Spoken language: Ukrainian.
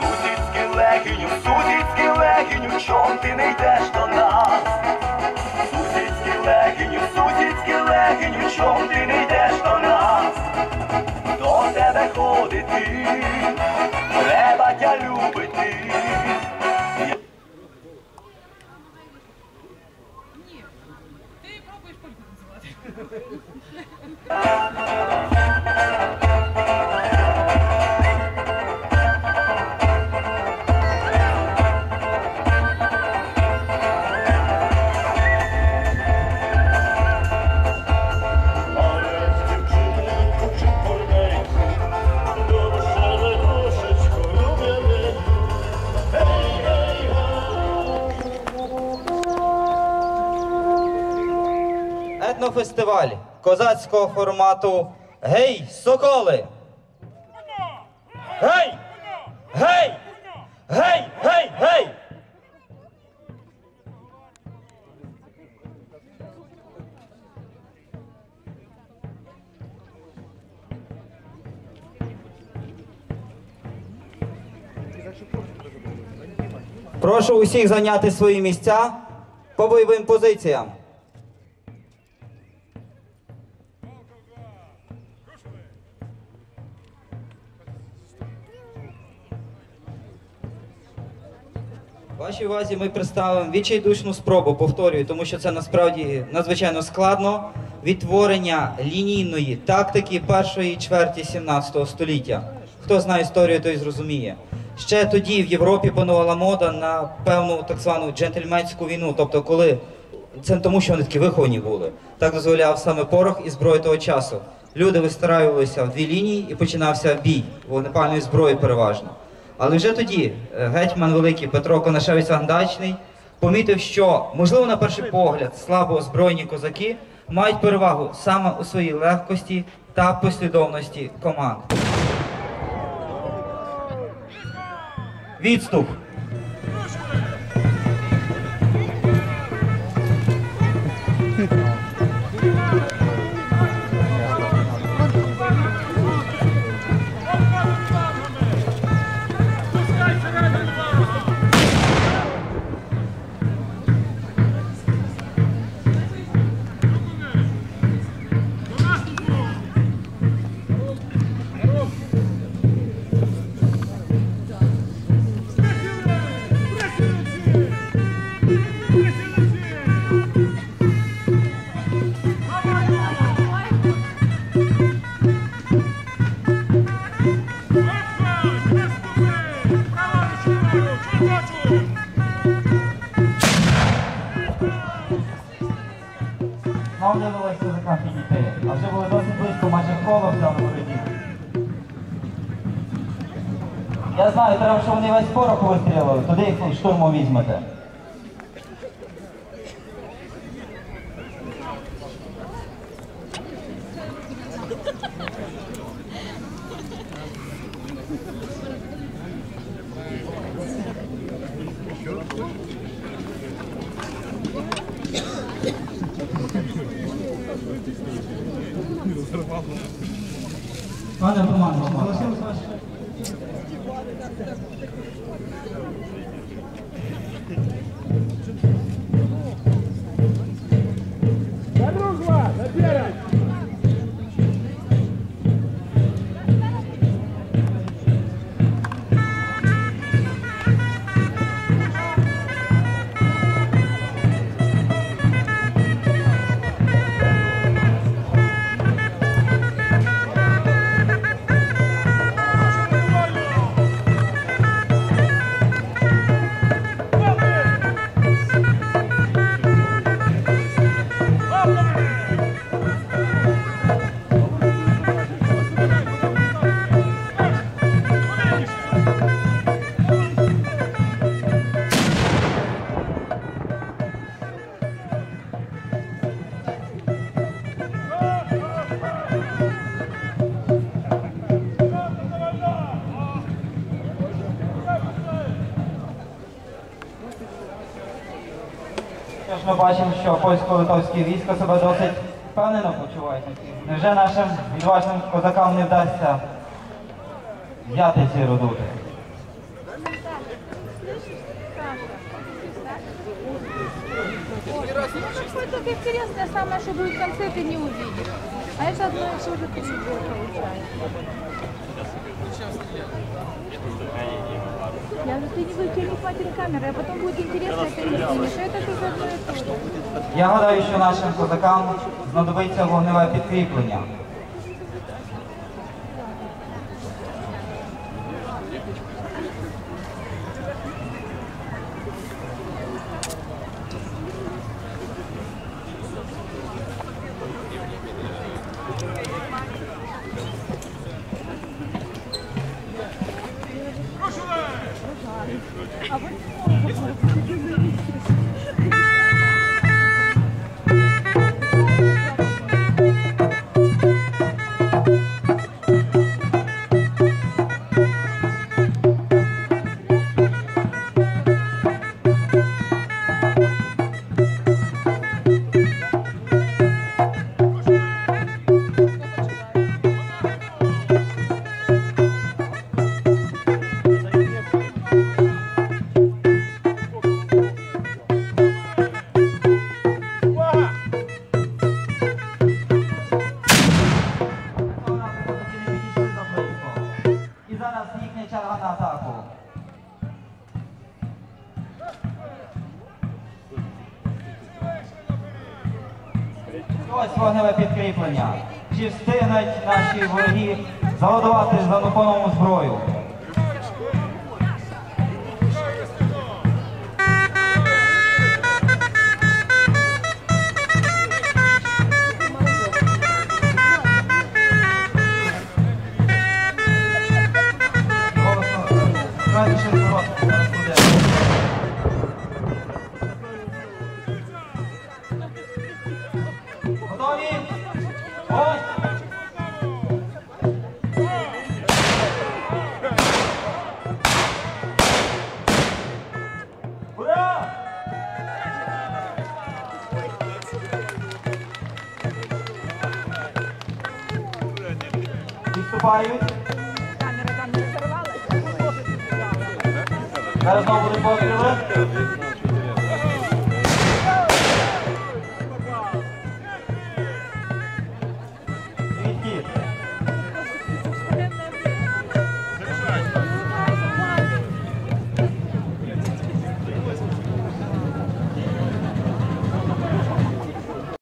Сусідський легіню, сусідський легіню, чом ти не йдеш? Легіню, чом hej. Етнофестиваль козацького формату Гей, соколи! Гей! Гей! Гей! Гей! Гей! Прошу усіх зайняти свої місця по бойовим позиціям. Вашій увазі ми представимо відчайдушну спробу, повторюю, тому що це насправді надзвичайно складно. Відтворення лінійної тактики першої чверті 17 століття. Хто знає історію, той зрозуміє. Ще тоді в Європі панувала мода на певну так звану джентльменську війну, тобто коли це не тому, що вони такі виховані були. Так дозволяв саме порох і зброї того часу. Люди вистраювалися в дві лінії і починався бій вогнепальної зброї переважно. Але вже тоді е, гетьман великий Петро Конашевич Андачний помітив, що, можливо, на перший погляд, слабо озброєні козаки мають перевагу саме у своїй легкості та послідовності команд. Відступ. Знову не вдалося козакам підійти, а вже були досить близько, майже коло взяли ворогів. Я знаю, треба, щоб вони весь порох вистрілили, туди їх штурмом візьмете. Pane Romane, prosím vás. ваше? Що ж ми бачимо, що польсько-литовське військо себе досить впевнено почувають. Невже нашим відважним козакам не вдасться Ятиці родути. Ну, только интересное самое, что будет в конце, ты не увидишь. А это одно и то же ты не получается. Я говорю, ты не будешь не хватит камеры, а потом будет интересно, ты не снимешь. А Это тоже одно и то же. Я гадаю, що нашим козакам знадобиться вогневе підкріплення. Зараз їхня черга на атаку. Ось вогневе підкріплення. Чи встигнуть наші вороги заладувати жанопонову зброю? 好，好，好，不要。继续加油！Karadağ Voleybol Kulübü